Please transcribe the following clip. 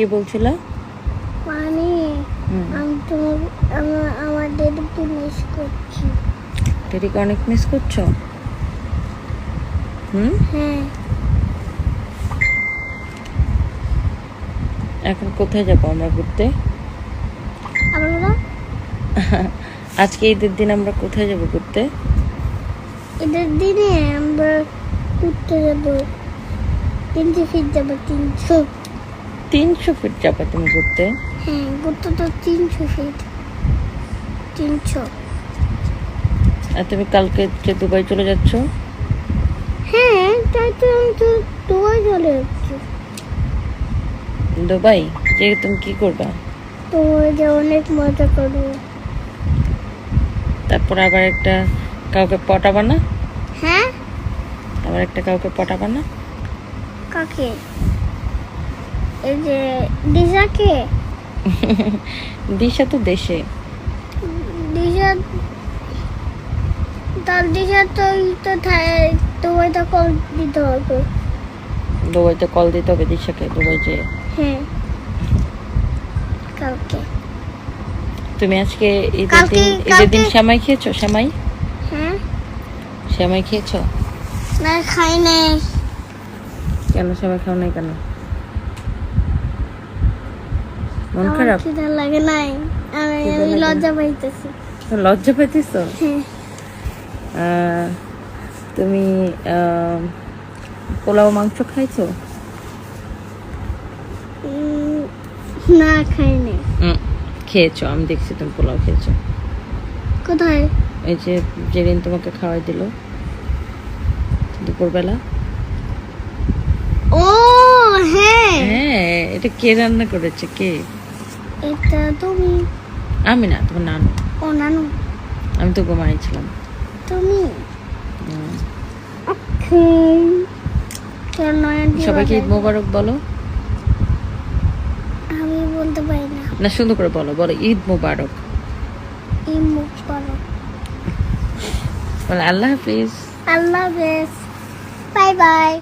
কি বলছিল? মানে আমি তোমার আমার আমার ডেডিকে মিস করছি। ডেডিকে অনেক মিস করছ? হুম? হ্যাঁ। এখন কোথায় যাব আমরা ঘুরতে? বলো। আজকে ঈদের দিন আমরা কোথায় যাব ঘুরতে? এদের দিনে আমরা ঘুরতে যাব। তিনশো ফিট যাব তিনশো। তিনশো ফিট যাবে তুমি ঘুরতে? হ্যাঁ ঘুরতে তো তিনশো ফিট। তিনশো। আর তুমি কালকে যে দুবাই চলে যাচ্ছ? হ্যাঁ তাই তো আমি তো দুবাই চলে যাচ্ছি। দুবাই? যে তুমি কি করবা? তোমার যে অনেক মজা করব। তারপর আবার একটা কাউকে পটাবা না? হ্যাঁ? আবার একটা কাউকে পটাবা না? কাকে? এই যে দিশাকে দিশা তো দেশে। দিশা তার দিশা তো তো দুবাইতে কল দিতে হবে। দুবাইতে কল দিতে হবে দিশাকে দুবাই যে। হ্যাঁ। কালকে। তুমি আজকে ঈদের দিন ঈদের দিন শ্যামাই খেয়েছো? শ্যামাই? হ্যাঁ। শ্যামাই খেয়েছো? না খাই নাই। কেন শ্যামাই খাও নাই কেন? মন খারাপ? খিদা লাগে নাই। আমি? লজ্জা পাইতেছি। লজ্জা পেতেছ হ্যাঁ। তুমি পোলাও মাংস খাইছো? না খাই নাই খেয়েছো আমি দেখছি তুমি পোলাও খেয়েছো। কোথায়? এই যে যেদিন তোমাকে খাওয়াই দিল দুপুরবেলা। ও হ্যাঁ। হ্যাঁ এটা কে রান্না করেছে কে? এটা তুমি। আমি না তোমার নানু। ও নানু। আমি তো ঘুমাইছিলাম তুমি? সবাইকে ঈদ মোবারক বলো। আমি বলতে পারি না। না সুন্দর করে বলো বলো ঈদ মোবারক। মুখ করো বলো আল্লাহ হাফিজ। আল্লাহ হাফেজ। Bye bye.